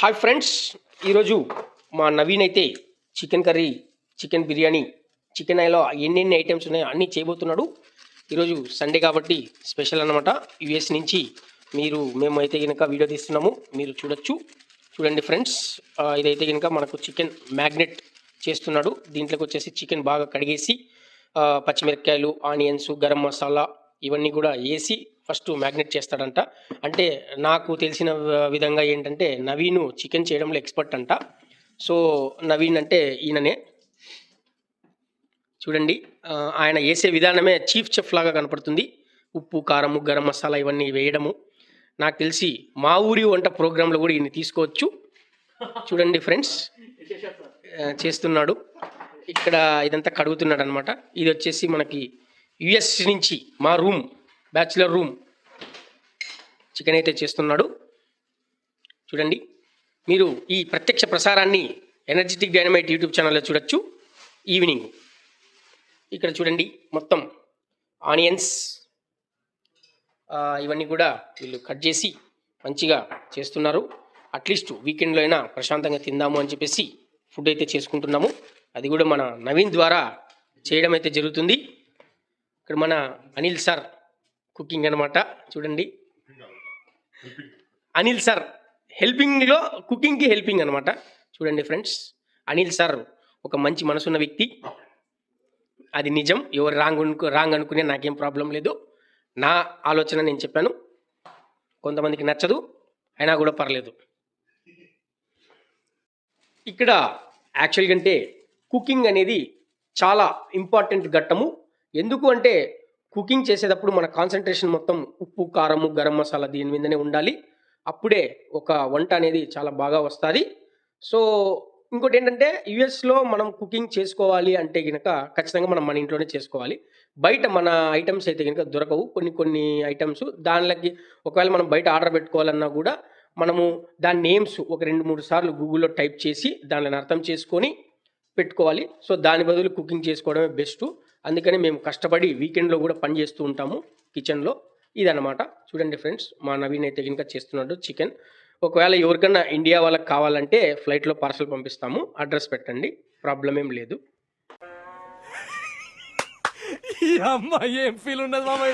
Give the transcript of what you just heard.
Hi friends ఈరోజు మా నవీన్ అయితే chicken curry chicken biryani chicken అయిలో ఎన్నెన్ని ఐటమ్స్ ఉన్నాయో అన్నీ చేయబోతున్నాడు. ఈరోజు సండే కాబట్టి స్పెషల్ అన్నమాట. యుఎస్ నుంచి మీరు మేము అయితే కనుక వీడియో తీస్తున్నాము మీరు చూడొచ్చు. చూడండి ఫ్రెండ్స్ ఇదైతే కనుక మనకు చికెన్ మ్యాగ్నెట్ చేస్తున్నాడు. దీంట్లోకి వచ్చేసి చికెన్ బాగా కడిగేసి పచ్చిమిరపకాయలు ఆనియన్స్ గరం మసాలా ఇవన్నీ కూడా వేసి ఫస్ట్ మ్యాగ్నెట్ చేస్తాడంట. అంటే నాకు తెలిసిన విధంగా ఏంటంటే నవీను చికెన్ చేయడంలో ఎక్స్పర్ట్ అంట. సో నవీన్ అంటే ఈయననే. చూడండి ఆయన వేసే విధానమే చీఫ్ చెఫ్ లాగా కనపడుతుంది. ఉప్పు కారము గరం మసాలా ఇవన్నీ వేయడము. నాకు తెలిసి మా ఊరి వంట ప్రోగ్రాంలో కూడా ఈయన తీసుకోవచ్చు. చూడండి ఫ్రెండ్స్. చేస్తున్నాడు. ఇక్కడ ఇదంతా కడుగుతున్నాడు అనమాట ఇది వచ్చేసి మనకి యుఎస్ నుంచి మా రూమ్ బ్యాచులర్ రూమ్. చికెన్ అయితే చేస్తున్నాడు. చూడండి. మీరు ఈ ప్రత్యక్ష ప్రసారాన్ని ఎనర్జెటిక్ డైనమైట్ యూట్యూబ్ ఛానల్లో చూడొచ్చు. ఈవినింగ్ ఇక్కడ చూడండి మొత్తం ఆనియన్స్ ఇవన్నీ కూడా వీళ్ళు కట్ చేసి మంచిగా చేస్తున్నారు. అట్లీస్ట్ వీకెండ్లో అయినా ప్రశాంతంగా తిందాము అని చెప్పేసి ఫుడ్ అయితే చేసుకుంటున్నాము. అది కూడా మన నవీన్ ద్వారా చేయడం అయితే జరుగుతుంది. ఇక్కడ మన అనిల్ సార్ కుకింగ్ అనమాట చూడండి. అనిల్ సార్ హెల్పింగ్లో కుకింగ్కి హెల్పింగ్ అనమాట చూడండి ఫ్రెండ్స్ అనిల్ సార్ ఒక మంచి మనసున్న వ్యక్తి. అది నిజం. ఎవరు రాంగ్ అనుకు రాంగ్ అనుకునే నాకేం ప్రాబ్లం లేదు. నా ఆలోచన నేను చెప్పాను. కొంతమందికి నచ్చదు అయినా కూడా పర్లేదు. ఇక్కడ యాక్చువల్గా అంటే కుకింగ్ అనేది చాలా ఇంపార్టెంట్ ఘట్టము. ఎందుకు అంటే కుకింగ్ చేసేటప్పుడు మన కాన్సన్ట్రేషన్ మొత్తం ఉప్పు కారము గరం మసాలా దీని మీదనే ఉండాలి. అప్పుడే ఒక వంట అనేది చాలా బాగా వస్తుంది. సో ఇంకోటి ఏంటంటే యుఎస్లో మనం కుకింగ్ చేసుకోవాలి అంటే కనుక ఖచ్చితంగా మనం మన ఇంట్లోనే చేసుకోవాలి. బయట మన ఐటమ్స్ అయితే కనుక దొరకవు. కొన్ని కొన్ని ఐటమ్స్ దానిలోకి ఒకవేళ మనం బయట ఆర్డర్ పెట్టుకోవాలన్నా కూడా మనము దాని నేమ్స్ ఒక రెండు మూడు సార్లు గూగుల్లో టైప్ చేసి దానిని అర్థం చేసుకొని పెట్టుకోవాలి. సో దాని బదులు కుకింగ్ చేసుకోవడమే బెస్ట్. అందుకని మేము కష్టపడి వీకెండ్లో కూడా పని చేస్తూ ఉంటాము కిచెన్లో. ఇదన్నమాట. చూడండి ఫ్రెండ్స్ మా నవీన్ అయితే కనుక చేస్తున్నాడు చికెన్. ఒకవేళ ఎవరికన్నా ఇండియా వాళ్ళకి కావాలంటే ఫ్లైట్లో పార్సల్ పంపిస్తాము. అడ్రస్ పెట్టండి. ప్రాబ్లం ఏం లేదు. అమ్మాయి ఏం ఫీల్ ఉండదు మామయ్య